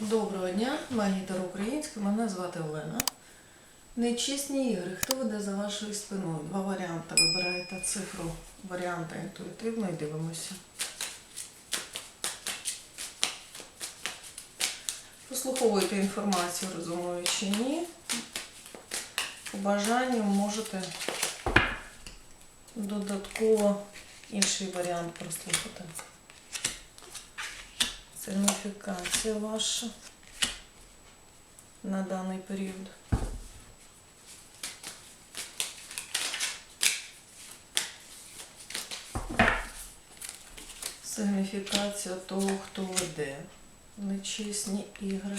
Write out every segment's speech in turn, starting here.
Доброго дня, магітер українська, мене звати Олена. Нечисні ігри. Хто веде за вашою спиною? Два варіанти. Вибираєте цифру варіанта інтуїтивно і дивимося. Послуховуйте інформацію, розумою чи ні. По бажанню можете додатково інший варіант прослухати. Сигніфікація ваша на даний період. Сигніфікація того, хто веде нечесні ігри.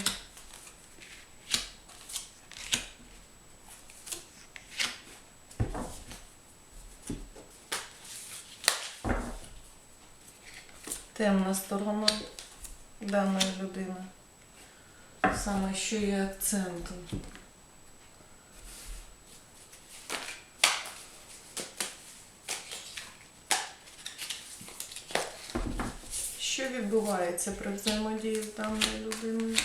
Темна сторона даної людини. Саме що є акцентом. Що відбувається при взаємодії з даною людиною?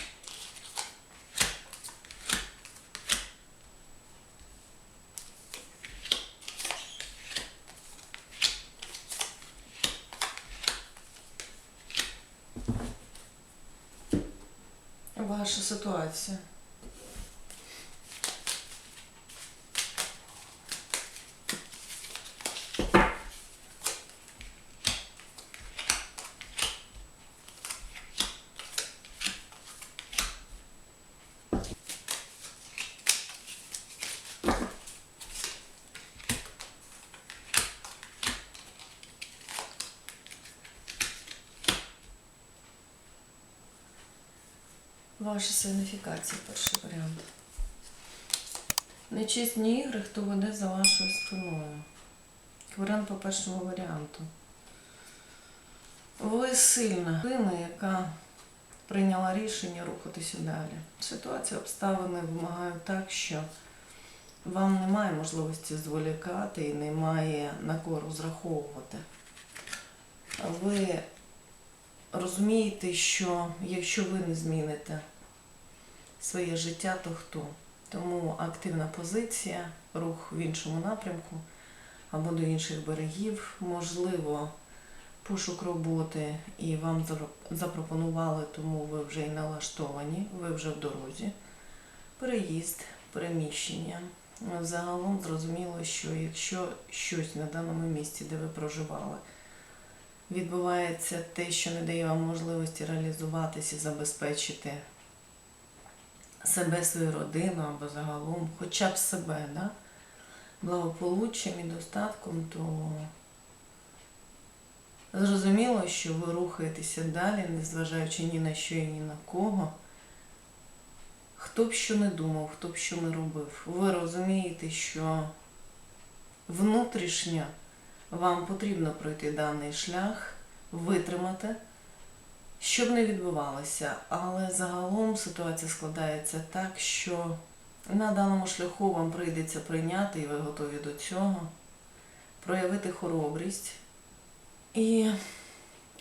Ваша ситуація. Ваша сигніфікація, перший варіант. Нечисні ігри, хто веде за вашою спиною. Варіант по першому варіанту. Ви сильна людина, яка прийняла рішення рухатися далі. Ситуація обставини вимагають так, що вам немає можливості зволікати і немає на кого розраховувати. Ви розумієте, що якщо ви не зміните своє життя, то хто? Тому активна позиція, рух в іншому напрямку або до інших берегів, можливо, пошук роботи і вам запропонували, тому ви вже і налаштовані, ви вже в дорозі. Переїзд, переміщення. Загалом зрозуміло, що якщо щось на даному місці, де ви проживали, відбувається те, що не дає вам можливості реалізуватися, забезпечити себе, свою родину або загалом, хоча б себе, да? благополуччям і достатком, то зрозуміло, що ви рухаєтеся далі, незважаючи ні на що і ні на кого. Хто б що не думав, хто б що не робив, ви розумієте, що внутрішньо вам потрібно пройти даний шлях, витримати, щоб не відбувалося. Але загалом ситуація складається так, що на даному шляху вам прийдеться прийняти, і ви готові до цього, проявити хоробрість і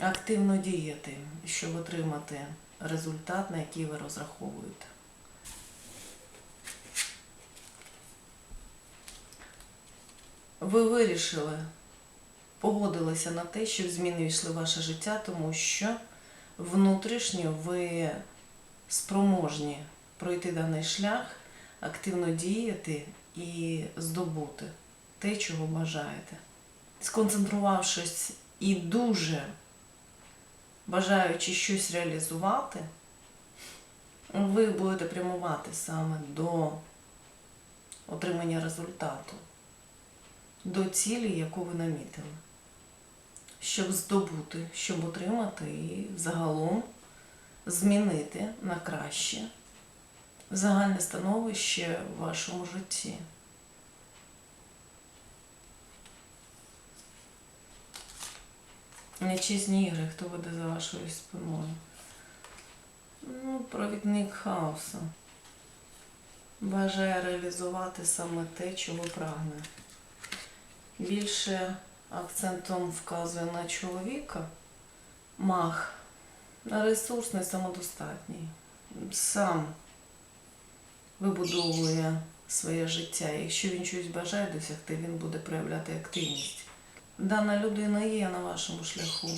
активно діяти, щоб отримати результат, на який ви розраховуєте. Ви вирішили, погодилися на те, що зміни війшли в ваше життя, тому що внутрішньо ви спроможні пройти даний шлях, активно діяти і здобути те, чого бажаєте. Сконцентрувавшись і дуже бажаючи щось реалізувати, ви будете прямувати саме до отримання результату до цілі, яку ви намітили, щоб здобути, щоб отримати і загалом змінити на краще загальне становище в вашому житті. Нечесні ігри, хто веде за вашою спиною. Ну, провідник хаосу. Бажає реалізувати саме те, чого прагне більше акцентом вказує на чоловіка, маг, ресурсний, самодостатній. сам вибудовує своє життя. Якщо він щось бажає досягти, він буде проявляти активність. Дана людина є на вашому шляху.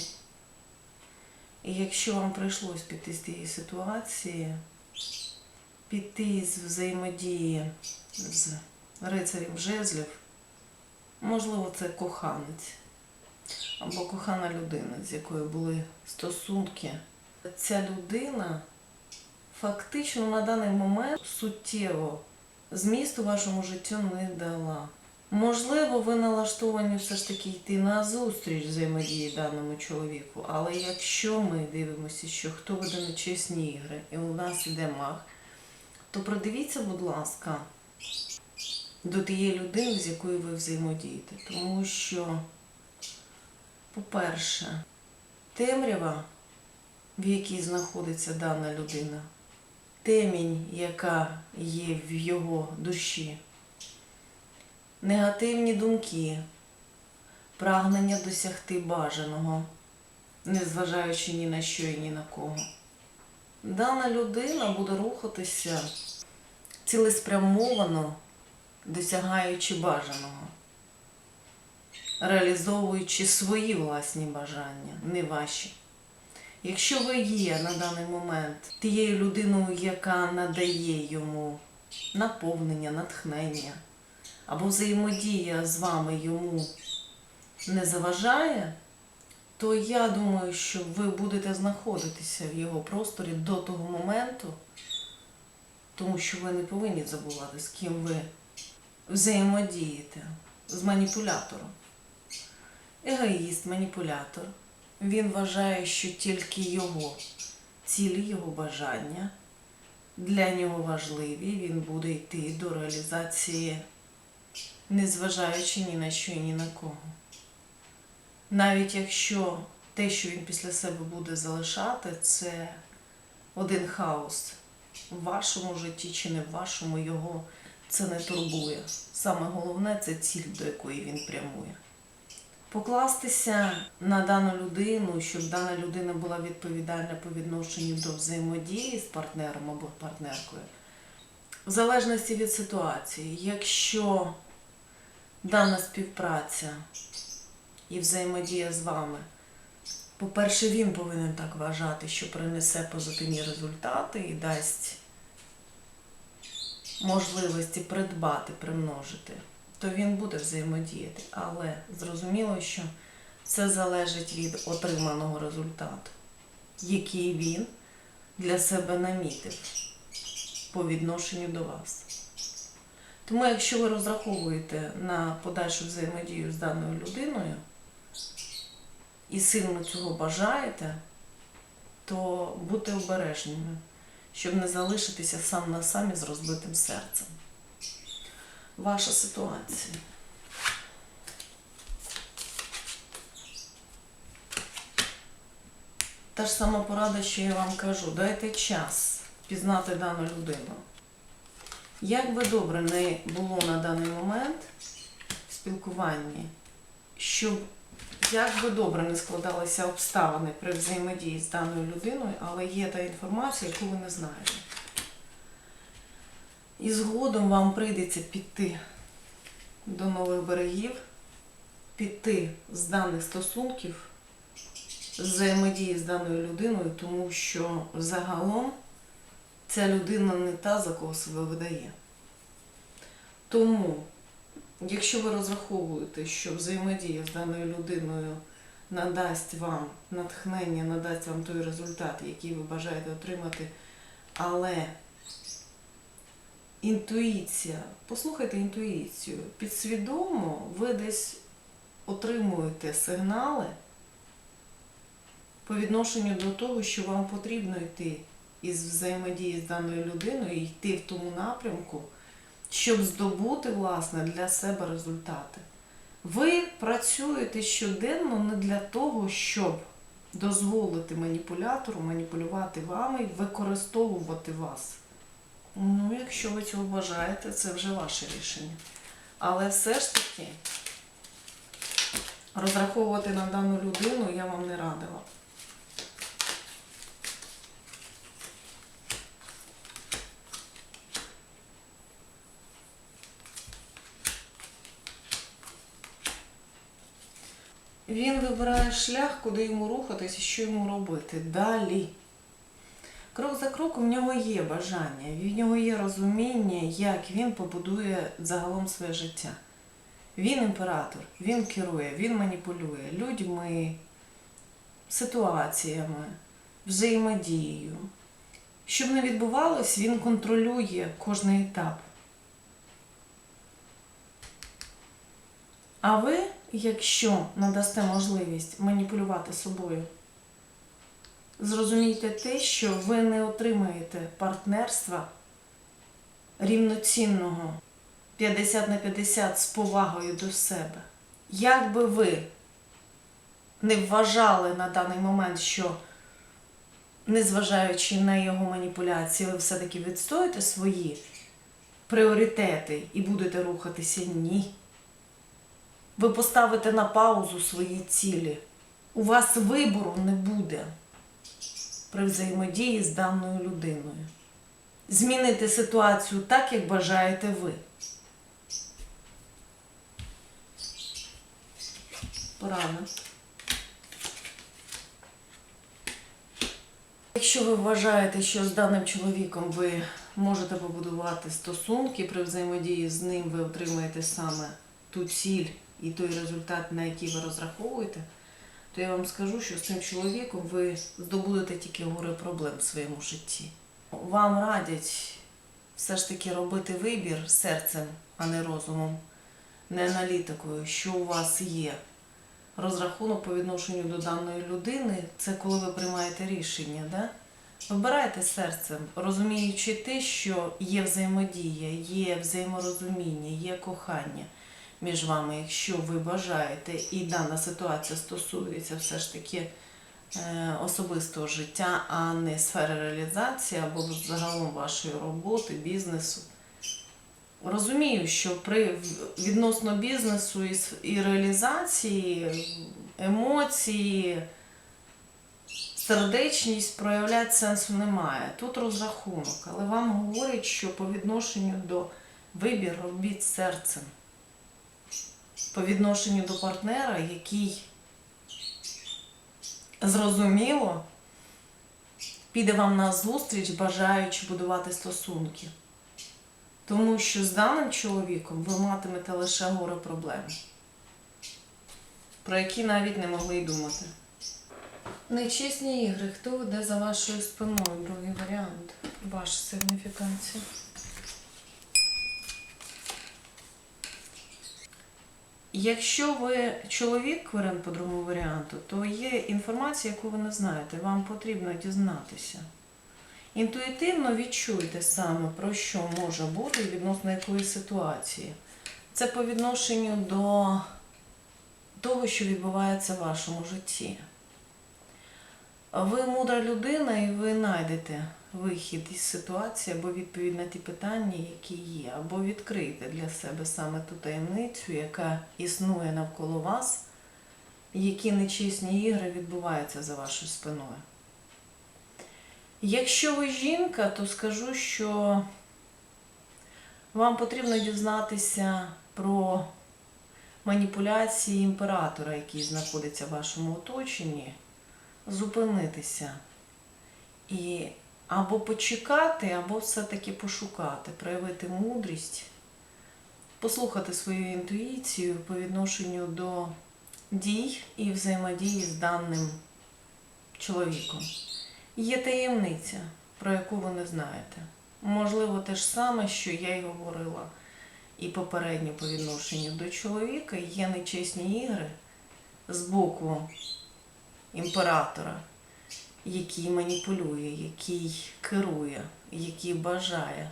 І якщо вам прийшлось піти з тієї ситуації, піти з взаємодії з рицарем жезлів, можливо, це коханець або кохана людина, з якою були стосунки. Ця людина фактично на даний момент суттєво змісту вашому життю не дала. Можливо, ви налаштовані все ж таки йти на зустріч взаємодії даному чоловіку, але якщо ми дивимося, що хто веде нечесні ігри, і у нас іде маг, то придивіться, будь ласка, до тієї людини, з якою ви взаємодієте. Тому що, по-перше, темрява, в якій знаходиться дана людина, темінь, яка є в його душі, негативні думки, прагнення досягти бажаного, незважаючи ні на що і ні на кого. Дана людина буде рухатися цілеспрямовано, досягаючи бажаного, реалізовуючи свої власні бажання, не ваші. Якщо ви є на даний момент тією людиною, яка надає йому наповнення, натхнення, або взаємодія з вами йому не заважає, то я думаю, що ви будете знаходитися в його просторі до того моменту, тому що ви не повинні забувати, з ким ви взаємодієте з маніпулятором. Егоїст, маніпулятор. Він вважає, що тільки його цілі, його бажання для нього важливі. Він буде йти до реалізації, незважаючи ні на що і ні на кого. Навіть якщо те, що він після себе буде залишати, це один хаос в вашому житті чи не в вашому, його це не турбує. Саме головне це ціль, до якої він прямує. Покластися на дану людину, щоб дана людина була відповідальна по відношенню до взаємодії з партнером або партнеркою, в залежності від ситуації, якщо дана співпраця і взаємодія з вами, по-перше, він повинен так вважати, що принесе позитивні результати і дасть можливості придбати, примножити, то він буде взаємодіяти. Але зрозуміло, що це залежить від отриманого результату, який він для себе намітив по відношенню до вас. Тому, якщо ви розраховуєте на подальшу взаємодію з даною людиною і сильно цього бажаєте, то будьте обережними, щоб не залишитися сам на самі з розбитим серцем. Ваша ситуація. Та ж сама порада, що я вам кажу, дайте час пізнати дану людину. Як би добре не було на даний момент в спілкуванні, щоб як би добре не складалися обставини при взаємодії з даною людиною, але є та інформація, яку ви не знаєте. І згодом вам прийдеться піти до нових берегів, піти з даних стосунків, взаємодії з даною людиною, тому що загалом ця людина не та, за кого себе видає. Тому, якщо ви розраховуєте, що взаємодія з даною людиною надасть вам натхнення, надасть вам той результат, який ви бажаєте отримати, але інтуїція, послухайте інтуїцію, підсвідомо ви десь отримуєте сигнали по відношенню до того, що вам потрібно йти із взаємодії з даною людиною і йти в тому напрямку, щоб здобути власне для себе результати. Ви працюєте щоденно не для того, щоб дозволити маніпулятору маніпулювати вами і використовувати вас. Ну, якщо ви цього бажаєте, це вже ваше рішення. Але все ж таки розраховувати на дану людину я вам не радила. Він вибирає шлях, куди йому рухатись і що йому робити. Далі. Крок за кроком в нього є бажання, в нього є розуміння, як він побудує загалом своє життя. Він імператор, він керує, він маніпулює людьми, ситуаціями, взаємодією. Щоб не відбувалось, він контролює кожний етап. А ви, якщо надасте можливість маніпулювати собою, зрозумійте те, що ви не отримаєте партнерства рівноцінного 50 на 50 з повагою до себе. Як би ви не вважали на даний момент, що незважаючи на його маніпуляції, ви все-таки відстоїте свої пріоритети і будете рухатися ні. Ви поставите на паузу свої цілі. У вас вибору не буде при взаємодії з даною людиною. Змінити ситуацію так, як бажаєте ви. Порада. Якщо ви вважаєте, що з даним чоловіком ви можете побудувати стосунки, при взаємодії з ним ви отримаєте саме ту ціль і той результат, на який ви розраховуєте, то я вам скажу, що з цим чоловіком ви здобудете тільки горе проблем в своєму житті. Вам радять все ж таки робити вибір серцем, а не розумом, не аналітикою, що у вас є. Розрахунок по відношенню до даної людини це коли ви приймаєте рішення, да? Вибирайте серцем, розуміючи те, що є взаємодія, є взаєморозуміння, є кохання між вами, якщо ви бажаєте, і дана ситуація стосується все ж таки е, особистого життя, а не сфери реалізації або загалом вашої роботи, бізнесу. Розумію, що при відносно бізнесу і, реалізації емоції, сердечність проявляти сенсу немає. Тут розрахунок, але вам говорять, що по відношенню до вибір робіть серцем. По відношенню до партнера, який зрозуміло піде вам на зустріч, бажаючи будувати стосунки. Тому що з даним чоловіком ви матимете лише горе проблем, про які навіть не могли й думати. Нечесні ігри. Хто веде за вашою спиною? Другий варіант. Ваша сигніфікація. Якщо ви чоловік, варіант по другому варіанту, то є інформація, яку ви не знаєте. Вам потрібно дізнатися. Інтуїтивно відчуйте саме, про що може бути відносно якої ситуації. Це по відношенню до того, що відбувається в вашому житті. Ви мудра людина і ви знайдете вихід із ситуації або відповідь на ті питання, які є, або відкрийте для себе саме ту таємницю, яка існує навколо вас, які нечесні ігри відбуваються за вашою спиною. Якщо ви жінка, то скажу, що вам потрібно дізнатися про маніпуляції імператора, який знаходиться в вашому оточенні, зупинитися і або почекати, або все-таки пошукати, проявити мудрість, послухати свою інтуїцію по відношенню до дій і взаємодії з даним чоловіком. Є таємниця, про яку ви не знаєте. Можливо, те ж саме, що я й говорила і попередньо по відношенню до чоловіка, є нечесні ігри з боку імператора, який маніпулює, який керує, який бажає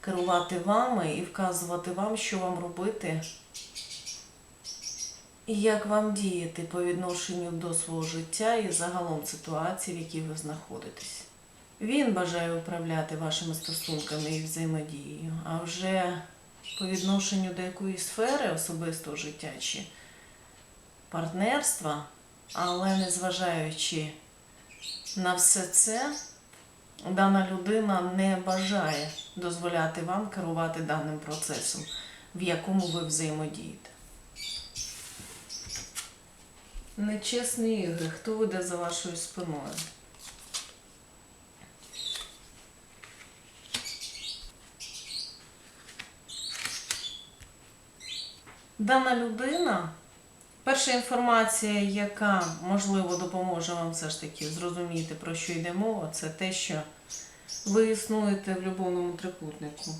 керувати вами і вказувати вам, що вам робити і як вам діяти по відношенню до свого життя і загалом ситуації, в якій ви знаходитесь. Він бажає управляти вашими стосунками і взаємодією, а вже по відношенню до якої сфери особистого життя чи партнерства, але незважаючи на все це, дана людина не бажає дозволяти вам керувати даним процесом, в якому ви взаємодієте. Нечесні ігри. Хто веде за вашою спиною? Дана людина, перша інформація, яка можливо допоможе вам все ж таки зрозуміти, про що йде мова, це те, що ви існуєте в любовному трикутнику.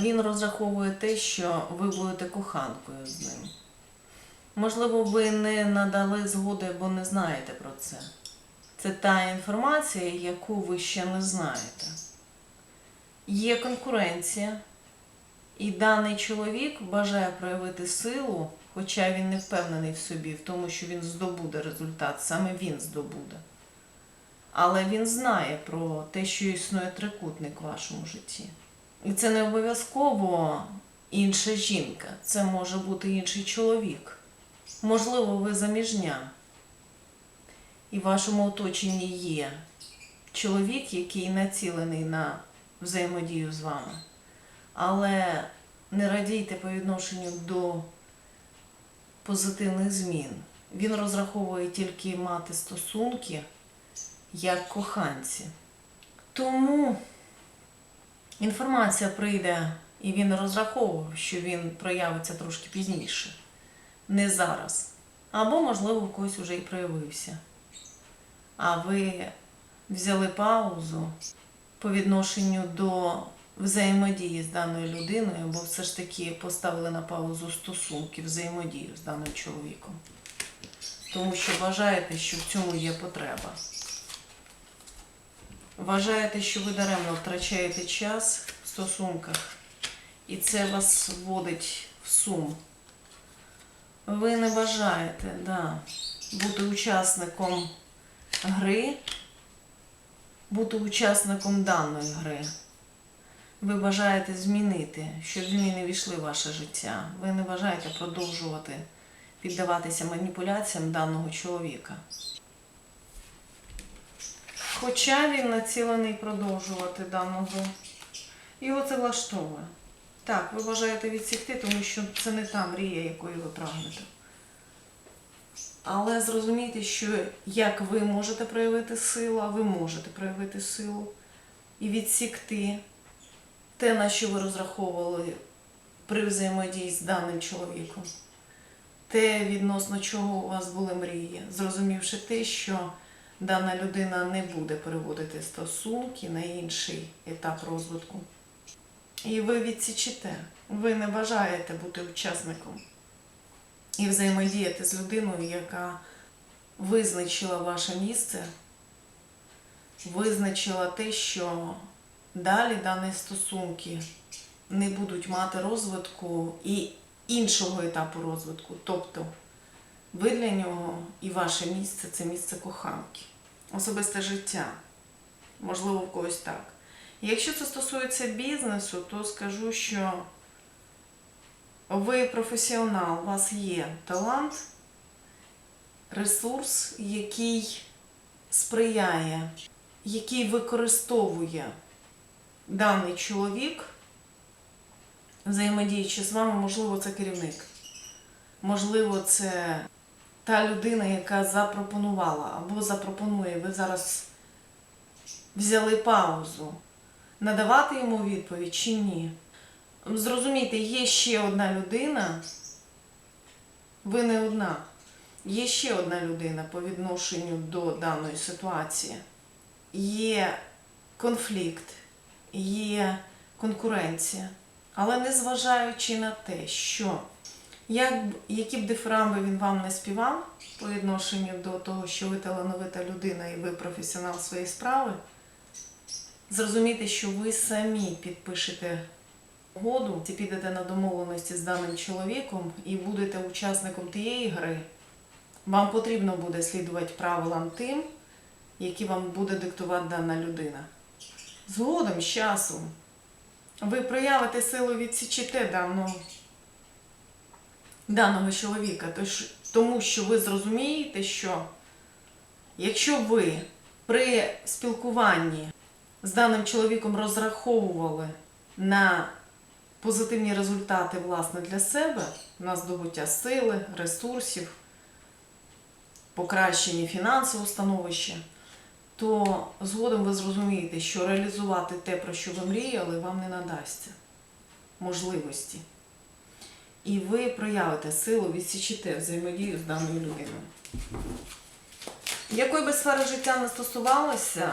Він розраховує те, що ви будете коханкою з ним. Можливо, ви не надали згоди або не знаєте про це. Це та інформація, яку ви ще не знаєте. Є конкуренція, і даний чоловік бажає проявити силу, хоча він не впевнений в собі, в тому, що він здобуде результат, саме він здобуде. Але він знає про те, що існує трикутник в вашому житті. І це не обов'язково інша жінка, це може бути інший чоловік. Можливо, ви заміжня, і в вашому оточенні є чоловік, який націлений на взаємодію з вами. Але не радійте по відношенню до позитивних змін. Він розраховує тільки мати стосунки як коханці. Тому інформація прийде, і він розраховував, що він проявиться трошки пізніше, не зараз. Або, можливо, в когось вже і проявився. А ви взяли паузу по відношенню до взаємодії з даною людиною, або все ж таки поставили на паузу стосунки, взаємодію з даним чоловіком. Тому що вважаєте, що в цьому є потреба. Вважаєте, що ви даремно втрачаєте час в стосунках, і це вас вводить в сум. Ви не бажаєте да, бути учасником гри, бути учасником даної гри. Ви бажаєте змінити, щоб зміни війшли в ваше життя. Ви не бажаєте продовжувати піддаватися маніпуляціям даного чоловіка. Хоча він націлений продовжувати дану гру. Його це влаштовує. Так, ви бажаєте відсікти, тому що це не та мрія, якої ви прагнете. Але зрозумійте, що як ви можете проявити силу, а ви можете проявити силу і відсікти те, на що ви розраховували при взаємодії з даним чоловіком, те, відносно чого у вас були мрії, зрозумівши те, що дана людина не буде переводити стосунки на інший етап розвитку. І ви відсічите, ви не бажаєте бути учасником і взаємодіяти з людиною, яка визначила ваше місце, визначила те, що далі дані стосунки не будуть мати розвитку і іншого етапу розвитку. Тобто ви для нього і ваше місце це місце коханки, особисте життя. Можливо, в когось так. Якщо це стосується бізнесу, то скажу, що ви професіонал, у вас є талант, ресурс, який сприяє, який використовує даний чоловік, взаємодіючи з вами, можливо, це керівник. Можливо, це та людина, яка запропонувала або запропонує, ви зараз взяли паузу, надавати йому відповідь чи ні. Зрозумійте, є ще одна людина, ви не одна. Є ще одна людина по відношенню до даної ситуації. Є конфлікт, є конкуренція. Але незважаючи на те, що як, які б дифирамби він вам не співав по відношенню до того, що ви талановита людина і ви професіонал своєї справи, зрозумійте, що ви самі підпишете угоду, підете на домовленості з даним чоловіком і будете учасником тієї гри. Вам потрібно буде слідувати правилам тим, які вам буде диктувати дана людина. Згодом з часом. Ви проявите силу відсічите даного, даного чоловіка, тому що ви зрозумієте, що якщо ви при спілкуванні з даним чоловіком розраховували на позитивні результати власне для себе, на здобуття сили, ресурсів, покращенні фінансового становища, то згодом ви зрозумієте, що реалізувати те, про що ви мріяли, вам не надасться можливості. І ви проявите силу, відсічите взаємодію з даною людиною. Якої би сфери життя не стосувалося,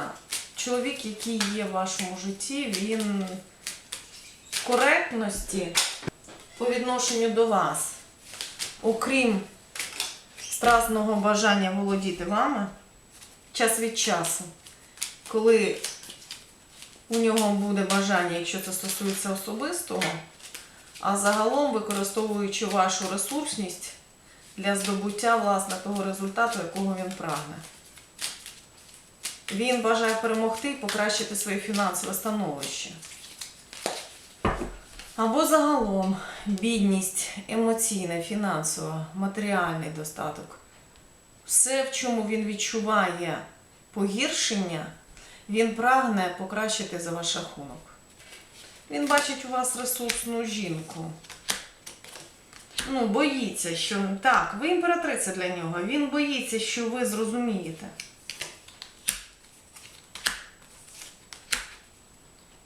чоловік, який є в вашому житті, він в коректності по відношенню до вас, окрім страсного бажання володіти вами, час від часу, коли у нього буде бажання, якщо це стосується особистого, а загалом використовуючи вашу ресурсність для здобуття власне того результату, якого він прагне. Він бажає перемогти і покращити своє фінансове становище. Або загалом бідність емоційна, фінансова, матеріальний достаток. Все, в чому він відчуває погіршення, він прагне покращити за ваш рахунок. Він бачить у вас ресурсну жінку. Ну, боїться, що так, ви імператриця для нього. Він боїться, що ви зрозумієте.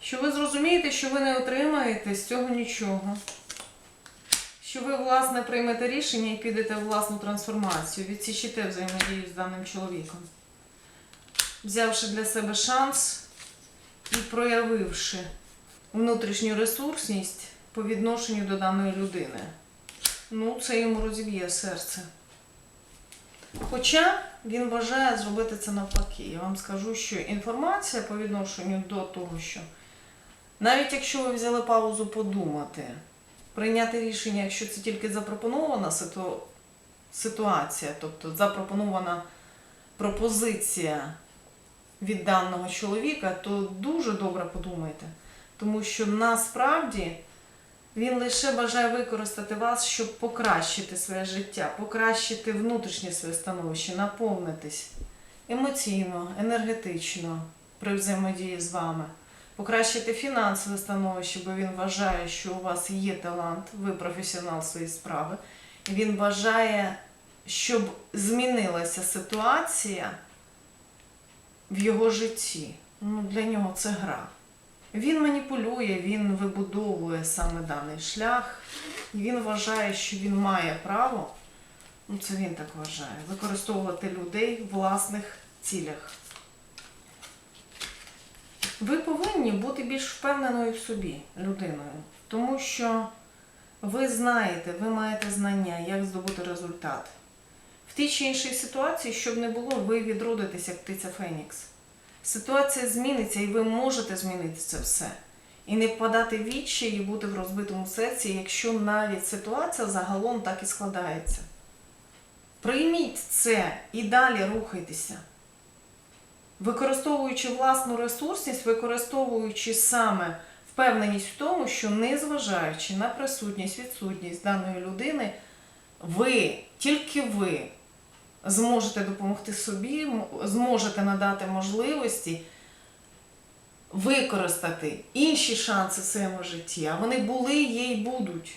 Що ви зрозумієте, що ви не отримаєте з цього нічого. Що ви, власне, приймете рішення і підете в власну трансформацію, відсічите взаємодію з даним чоловіком. Взявши для себе шанс і проявивши внутрішню ресурсність по відношенню до даної людини. Ну, це йому розіб'є серце. Хоча він бажає зробити це навпаки. Я вам скажу, що інформація по відношенню до того, що навіть якщо ви взяли паузу подумати, прийняти рішення, якщо це тільки запропонована ситу- ситуація, тобто запропонована пропозиція від даного чоловіка, то дуже добре подумайте. Тому що насправді він лише бажає використати вас, щоб покращити своє життя, покращити внутрішнє своє становище, наповнитись емоційно, енергетично при взаємодії з вами, покращити фінансове становище, бо він вважає, що у вас є талант, ви професіонал своєї справи. Він бажає, щоб змінилася ситуація в його житті. Ну, для нього це гра. Він маніпулює, він вибудовує саме даний шлях, і він вважає, що він має право, ну це він так вважає, використовувати людей в власних цілях. Ви повинні бути більш впевненою в собі людиною, тому що ви знаєте, ви маєте знання, як здобути результат. В тій чи іншій ситуації, щоб не було, ви відродитесь як птиця Фенікс. Ситуація зміниться, і ви можете змінити це все. І не впадати в відчай і бути в розбитому серці, якщо навіть ситуація загалом так і складається. Прийміть це і далі рухайтеся. Використовуючи власну ресурсність, використовуючи саме впевненість в тому, що незважаючи на присутність, відсутність даної людини, ви, тільки ви зможете допомогти собі, зможете надати можливості використати інші шанси в своєму житті, а вони були, є і будуть.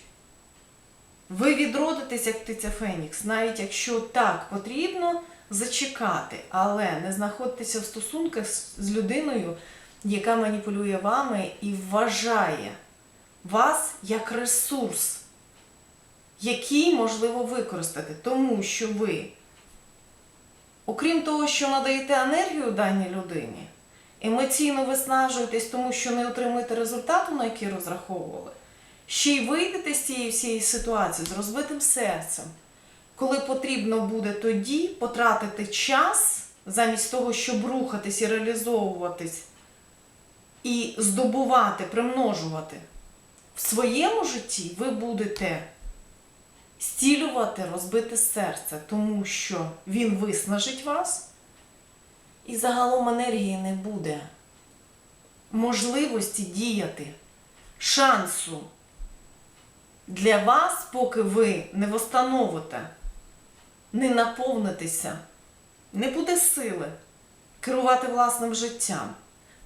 Ви відродитесь як птиця Фенікс, навіть якщо так потрібно зачекати, але не знаходитеся в стосунках з людиною, яка маніпулює вами і вважає вас як ресурс, який можливо використати, тому що ви Окрім того, що надаєте енергію даній людині, емоційно виснажуєтесь, тому що не отримуєте результату, на який розраховували, ще й вийдете з цієї всієї ситуації з розбитим серцем, коли потрібно буде тоді потратити час замість того, щоб рухатись і реалізовуватись, і здобувати, примножувати в своєму житті, ви будете стілювати розбите серце, тому що він виснажить вас, і загалом енергії не буде. Можливості діяти, шансу для вас, поки ви не восстановите, не наповнитися, не буде сили керувати власним життям.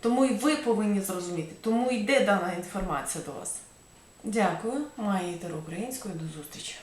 Тому і ви повинні зрозуміти, тому йде дана інформація до вас. Дякую, Майя Українською. До зустрічі.